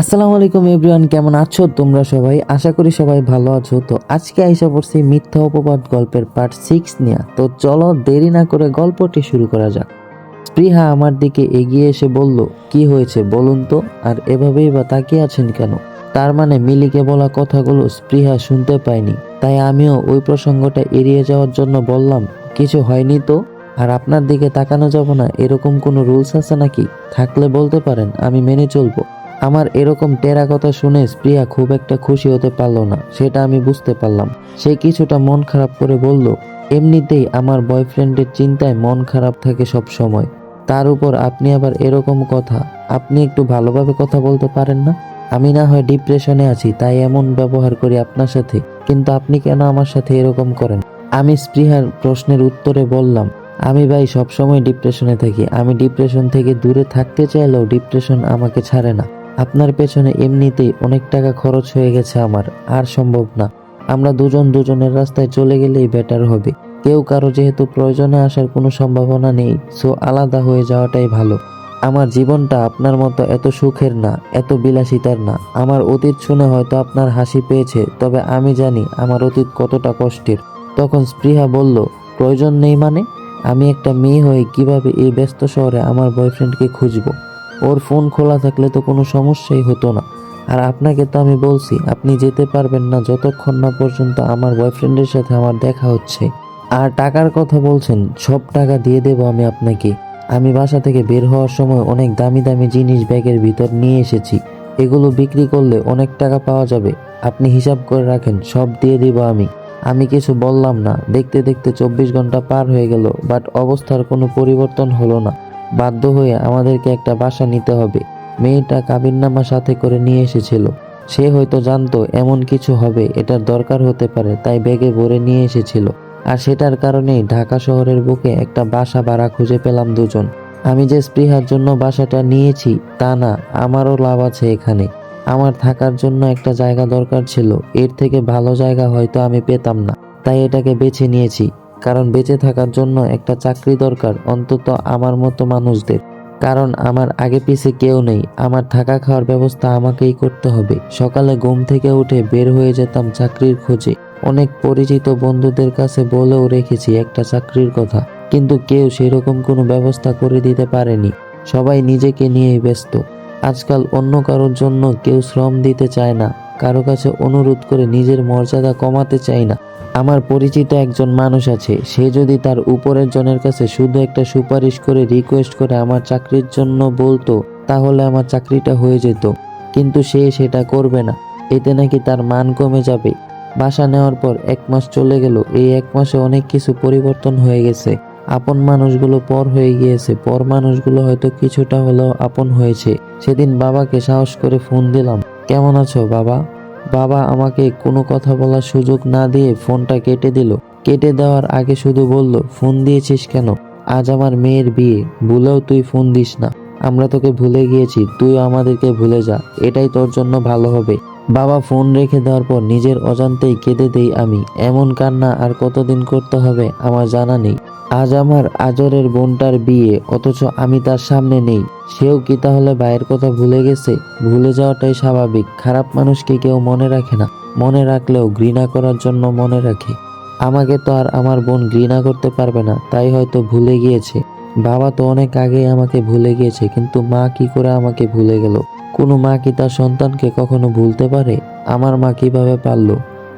আসসালামু আলাইকুম এভরিওয়ান, কেমন আছো তোমরা সবাই? আশা করি সবাই ভালো আছো। তো আজকে আইসা পড়ছি মিথ্যা অপবাদ গল্পের পার্ট সিক্স নিয়ে। তো চলো দেরি না করে গল্পটি শুরু করা যাক। স্পৃহা আমার দিকে এগিয়ে এসে বলল, কি হয়েছে বলুন তো? আর এভাবেই বা তাকিয়ে আছেন কেন? তার মানে মিলিকে বলা কথাগুলো স্পৃহা শুনতে পায়নি। তাই আমিও ওই প্রসঙ্গটা এড়িয়ে যাওয়ার জন্য বললাম, কিছু হয়নি তো? আর আপনার দিকে তাকানো যাব না? এরকম কোনো রুলস আছে নাকি? থাকলে বলতে পারেন, আমি মেনে চলবো। আমার এরকম টেরা কথা শুনে স্প্রিয়া খুব একটা খুশি হতে পারল না, সেটা আমি বুঝতে পারলাম। সে কিছুটা মন খারাপ করে বলল, এমনিতেই আমার বয়ফ্রেন্ডের চিন্তায় মন খারাপ থাকে সব সময়। তার উপর আপনি আবার এরকম কথা, আপনি একটু ভালোভাবে কথা বলতে পারেন না? আমি না হয় ডিপ্রেশনে আছি, তাই এমন ব্যবহার করি আপনার সাথে, কিন্তু আপনি কেন আমার সাথে এরকম করেন? আমি স্পৃহার প্রশ্নের উত্তরে বললাম, আমি ভাই সবসময় ডিপ্রেশনে থাকি। আমি ডিপ্রেশন থেকে দূরে থাকতে চাইলেও ডিপ্রেশন আমাকে ছাড়ে না। আপনার পেছনে এমনিতেই অনেক টাকা খরচ হয়ে গেছে আমার, আর সম্ভব না। আমরা দুজন দুজনের রাস্তায় চলে গেলেই বেটার হবে। কেউ কারও যেহেতু প্রয়োজনে আসার কোনো সম্ভাবনা নেই সো আলাদা হয়ে যাওয়াটাই ভালো। আমার জীবনটা আপনার মতো এত সুখের না, এত বিলাসিতার না। আমার অতীত শুনে হয়তো আপনার হাসি পেয়েছে, তবে আমি জানি আমার অতীত কতটা কষ্টের। তখন স্পৃহা বলল, প্রয়োজন নেই মানে? আমি একটা মেয়ে হয়ে কীভাবে এই ব্যস্ত শহরে আমার বয়ফ্রেন্ডকে খুঁজবো? ওর ফোন খোলা থাকলে তো কোনো সমস্যাই হতো না। আর আপনাকে তো আমি বলছি, আপনি যেতে পারবেন না যতক্ষণ না পর্যন্ত আমার বয়ফ্রেন্ডের সাথে আমার দেখা হচ্ছে। আর টাকার কথা বলছেন, সব টাকা দিয়ে দেবো আমি আপনাকে। আমি বাসা থেকে বের হওয়ার সময় অনেক দামি দামি জিনিস ব্যাগের ভিতর নিয়ে এসেছি। এগুলো বিক্রি করলে অনেক টাকা পাওয়া যাবে। আপনি হিসাব করে রাখেন, সব দিয়ে দিব আমি। আমি কিছু বললাম না, দেখতে দেখতে চব্বিশ ঘণ্টা পার হয়ে গেল, বাট অবস্থার কোনো পরিবর্তন হলো না। বাধ্য হয়ে আমাদেরকে একটা বাসা নিতে হবে। মেয়েটা কাবিননামা সাথে করে নিয়ে এসেছিল। সে হয়তো জানতো এমন কিছু হবে, এটার দরকার হতে পারে, তাই ব্যাগে ভরে নিয়ে এসেছিল। আর সেটার কারণেই ঢাকা শহরের বুকে একটা বাসা ভাড়া খুঁজে পেলাম দুজন। আমি যে স্পৃহার জন্য বাসাটা নিয়েছি, তা না, আমারও লাভ আছে এখানে। আমার থাকার জন্য একটা জায়গা দরকার ছিল, এর থেকে ভালো জায়গা হয়তো আমি পেতাম না, তাই এটাকে বেছে নিয়েছি। কারণ বেঁচে থাকার জন্য একটা চাকরি দরকার, অন্তত আমার মতো মানুষদের। কারণ আমার আগে পিছে কেউ নেই, আমার থাকা খাওয়ার ব্যবস্থা আমাকেই করতে হবে। সকালে ঘুম থেকে উঠে বের হয়ে যেতাম চাকরির খোঁজে। অনেক পরিচিত বন্ধুদের কাছে বলেও রেখেছি একটা চাকরির কথা, কিন্তু কেউ সেরকম কোনো ব্যবস্থা করে দিতে পারেনি। সবাই নিজেকে নিয়েই ব্যস্ত। আজকাল অন্য কারোর জন্য কেউ শ্রম দিতে চায় না। কারও কাছে অনুরোধ করে নিজের মর্যাদা কমাতে চায় না। আমার পরিচিত একজন মানুষ আছে, সে যদি তার উপরের জনের কাছে শুধু একটা সুপারিশ করে রিকোয়েস্ট করে আমার চাকরির জন্য বলতো, তাহলে আমার চাকরিটা হয়ে যেত। কিন্তু সে সেটা করবে না। এতে নাকি তার মান কমে যাবে। বাসা নেওয়ার পর এক মাস চলে গেল। এই এক মাসে অনেক কিছু পরিবর্তন হয়ে গেছে। আপন মানুষগুলো পর হয়ে গিয়েছে। পর মানুষগুলো হয়তো কিছুটা হলেও আপন হয়েছে। সেদিন বাবাকে সাহস করে ফোন দিলাম। কেমন আছো, বাবা? বাবা আমাকে কোনো কথা বলার সুযোগ না দিয়ে ফোনটা কেটে দিল। কেটে দেওয়ার আগে শুধু বলল, ফোন দিয়েছিস কেন? আজ আমার মেয়ের বিয়ে। ভুলেও তুই ফোন দিস না। আমরা তোকে ভুলে গিয়েছি, তুই আমাদেরকে ভুলে যা। এটাই তোর জন্য ভালো হবে। বাবা ফোন রেখে দেওয়ার পর নিজের অজান্তেই কেঁদে দেই আমি। এমন কান্না আর কতদিন করতে হবে আমার জানা নেই। আজ আমার আজরের বোনটার বিয়ে, অথচ আমি তার সামনে নেই। সেও কি তাহলে ভাইয়ের কথা ভুলে গেছে? ভুলে যাওয়াটাই স্বাভাবিক। খারাপ মানুষকে কেউ মনে রাখে না। মনে রাখলেও ঘৃণা করার জন্য মনে রাখে। আমাকে তো আর আমার বোন ঘৃণা করতে পারবে না, তাই হয়তো ভুলে গিয়েছে। বাবা তো অনেক আগেই আমাকে ভুলে গিয়েছে, কিন্তু মা কি করে আমাকে ভুলে গেল? কোনো মা কি তার সন্তানকে কখনো ভুলতে পারে? আমার মা কীভাবে পারল?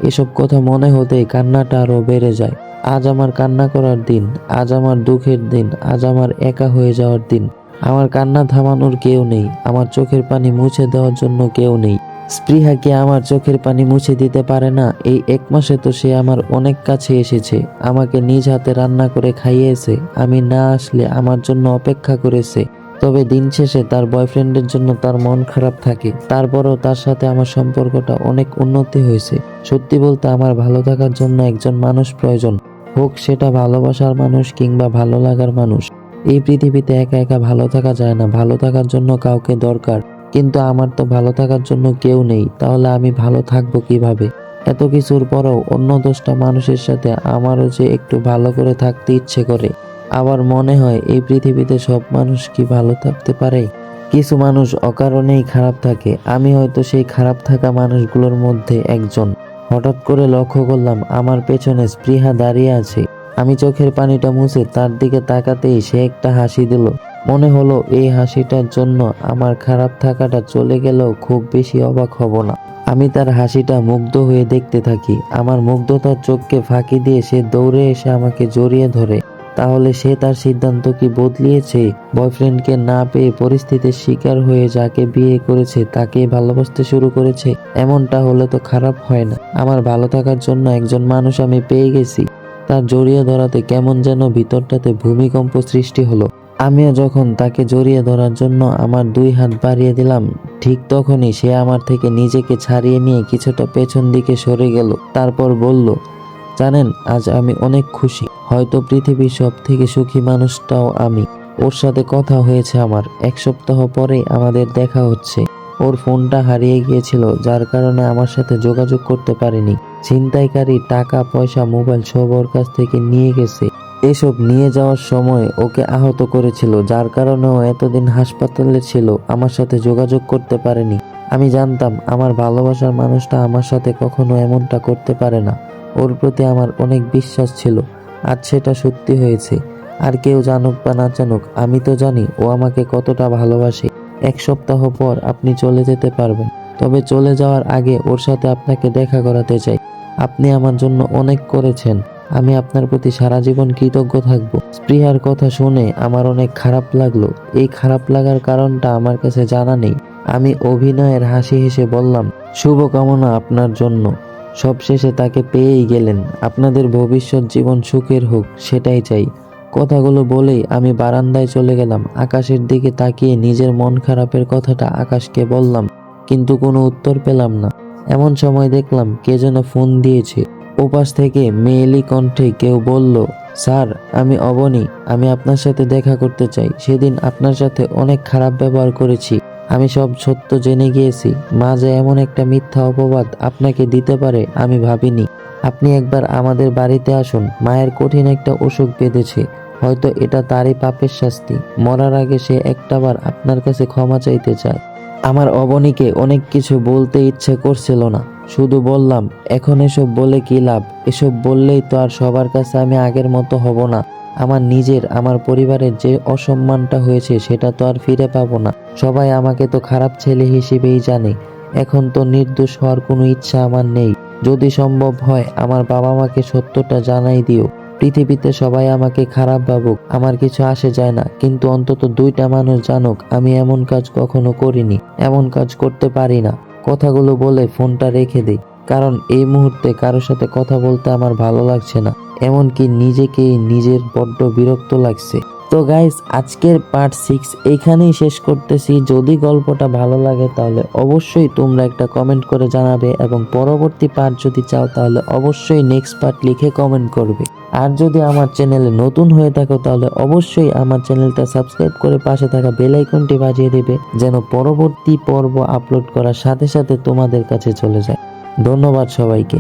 এসব কথা মনে হতেই কান্নাটা আরও বেড়ে যায়। আজ আমার কান্না করার দিন, আজ আমার দুঃখের দিন, আজ আমার একা হয়ে যাওয়ার দিন। আমার কান্না থামানোর কেউ নেই, আমার চোখের পানি মুছে দেওয়ার জন্য কেউ নেই। স্পৃহা কি আমার চোখের পানি মুছে দিতে পারে না? এই এক মাসে তো সে আমার অনেক কাছে এসেছে, আমাকে নিজ হাতে রান্না করে খাইয়েছে, আমি না আসলে আমার জন্য অপেক্ষা করেছে। তবে দিন শেষে তার বয়ফ্রেন্ডের জন্য তার মন খারাপ থাকে, তারপরও তার সাথে আমার সম্পর্কটা অনেক উন্নতি হয়েছে। সত্যি বলতে আমার ভালো থাকার জন্য একজন মানুষ প্রয়োজন। হোক সেটা ভালোবাসার মানুষ কিংবা ভালো লাগার মানুষ। এই পৃথিবীতে একা একা ভালো থাকা যায় না। ভালো থাকার জন্য কাউকে দরকার। কিন্তু আমার তো ভালো থাকার জন্য কেউ নেই। তাহলে আমি ভালো থাকব কীভাবে? এত কিছুর পরেও অন্য দশটা মানুষের সাথে আমারও যে একটু ভালো করে থাকতে ইচ্ছে করে। আবার মনে হয়, এই পৃথিবীতে সব মানুষ কি ভালো থাকতে পারে? কিছু মানুষ অকারণেই খারাপ থাকে। আমি হয়তো সেই খারাপ থাকা মানুষগুলোর মধ্যে একজন। হঠাৎ করে লক্ষ্য করলাম আমার পেছনে স্পৃহা দাঁড়িয়ে আছে। আমি চোখের পানিটা মুছে তার দিকে তাকাতেই সে একটা হাসি দিল। মনে হলো এই হাসিটার জন্য আমার খারাপ থাকাটা চলে গেলেও খুব বেশি অবাক হব না। আমি তার হাসিটা মুগ্ধ হয়ে দেখতে থাকি। আমার মুগ্ধতার চোখকে ফাঁকি দিয়ে সে দৌড়ে এসে আমাকে জড়িয়ে ধরে। তাহলে সে তার সিদ্ধান্ত কি বদলিয়েছে। বয়ফ্রেন্ডকে না পেয়ে পরিস্থিতির শিকার হয়ে যাকে বিয়ে করেছে, তাকে ভালোবাসতে শুরু করেছে। এমনটা হলে তো খারাপ হয় না। আমার ভালো থাকার জন্য একজন মানুষ আমি পেয়ে গেছি। তার জড়িয়ে ধরাতে কেমন যেন ভিতরটাতে ভূমিকম্প সৃষ্টি হলো। আমিও যখন তাকে জড়িয়ে ধরার জন্য আমার দুই হাত বাড়িয়ে দিলাম, ঠিক তখনই সে আমার থেকে নিজেকে ছাড়িয়ে নিয়ে কিছুটা পেছন দিকে সরে গেল। তারপর বলল জানেন, আজ আমি অনেক খুশি। হয়তো পৃথিবীর সব থেকে সুখী মানুষটাও আমি। ওর সাথে কথা হয়েছে আমার। এক সপ্তাহ পরে আমাদের দেখা হচ্ছে। ওর ফোনটা হারিয়ে গিয়েছিল, যার কারণে আমার সাথে যোগাযোগ করতে পারিনি। ছিনতাইকারী টাকা, পয়সা, মোবাইল সব ওর কাছ থেকে নিয়ে গেছে। এসব নিয়ে যাওয়ার সময় ওকে আহত করেছিল, যার কারণে ও এতদিন হাসপাতালে ছিল, আমার সাথে যোগাযোগ করতে পারেনি। আমি জানতাম, আমার ভালোবাসার মানুষটা আমার সাথে কখনো এমনটা করতে পারে না। ওর প্রতি আমার অনেক বিশ্বাস ছিল, আজ সেটা সত্যি হয়েছে। আর কেউ জানুক বা না জানুক, আমি তো জানি ও আমাকে কতটা ভালোবাসে। এক সপ্তাহ পর আপনি চলে যেতে পারবেন। তবে চলে যাওয়ার আগে ওর সাথে আপনাকে দেখা করাতে চাই। আপনি আমার জন্য অনেক করেছেন। আমি আপনার প্রতি সারা জীবন কৃতজ্ঞ থাকব। স্পৃহার কথা শুনে আমার অনেক খারাপ লাগল। এই খারাপ লাগার কারণটা আমার কাছে জানা নেই। আমি অভিনয়ের হাসি হেসে বললাম, শুভকামনা আপনার জন্য। সবশেষে তাকে পেয়েই গেলেন। আপনাদের ভবিষ্যৎ জীবন সুখের হোক, সেটাই চাই। কথাগুলো বলেই আমি বারান্দায় চলে গেলাম। আকাশের দিকে তাকিয়ে নিজের মন খারাপের কথাটা আকাশকে বললাম, কিন্তু কোনো উত্তর পেলাম না। এমন সময় দেখলাম কে যেন ফোন দিয়েছে। ওপাশ থেকে মেয়েলি কণ্ঠে কেউ বলল, স্যার, আমি অবনী। আমি আপনার সাথে দেখা করতে চাই। সেদিন আপনার সাথে অনেক খারাপ ব্যবহার করেছি। আমি সব সত্য জেনে গিয়েছি। মা যে এমন একটা মিথ্যা অপবাদ আপনাকে দিতে পারে, আমি ভাবিনি। আপনি একবার আমাদের বাড়িতে আসুন, মায়ের কঠিন একটা অসুখ বেঁধেছে। হয়তো এটা তারই পাপের শাস্তি। মরার আগে সে একটাবার আপনার কাছে ক্ষমা চাইতে চায়। আমার অবনীকে অনেক কিছু বলতে ইচ্ছে করছিল না। শুধু বললাম, এখন এসব বলে কি লাভ? এসব বললেই তো আর সবার কাছে আমি আগের মতো হব না। আমার নিজের, আমার পরিবারের যে অসম্মানটা হয়েছে সেটা তো আর ফিরে পাবো না। সবাই আমাকে তো খারাপ ছেলে হিসেবেই জানে। এখন তো নির্দোষ হওয়ার কোনো ইচ্ছা আমার নেই। যদি সম্ভব হয়, আমার বাবা মাকে সত্যটা জানাই দিও। পৃথিবীতে সবাই আমাকে খারাপ ভাবুক, আমার কিছু আসে যায় না। কিন্তু অন্তত দুইটা মানুষ জানুক, আমি এমন কাজ কখনো করিনি, এমন কাজ করতে পারি না। কথাগুলো বলে ফোনটা রেখে দিই কারণ এই মুহূর্তে কারোর সাথে কথা বলতে আমার ভালো লাগছে না। এমনকি নিজেকেই নিজের বড্ড বিরক্ত লাগছে। তো গাইস আজকের পার্ট সিক্স এখানেই শেষ করতেছি। যদি গল্পটা ভালো লাগে তাহলে অবশ্যই তোমরা একটা কমেন্ট করে জানাবে এবং পরবর্তী পার্ট যদি চাও তাহলে অবশ্যই নেক্সট পার্ট লিখে কমেন্ট করবে। আর যদি আমার চ্যানেলে নতুন হয়ে থাকো তাহলে অবশ্যই আমার চ্যানেলটা সাবস্ক্রাইব করে পাশে থাকা বেল আইকনটি বাজিয়ে দেবে, যেন পরবর্তী পর্ব আপলোড করার সাথে সাথে তোমাদের কাছে চলে যায়। ধন্যবাদ সবাইকে।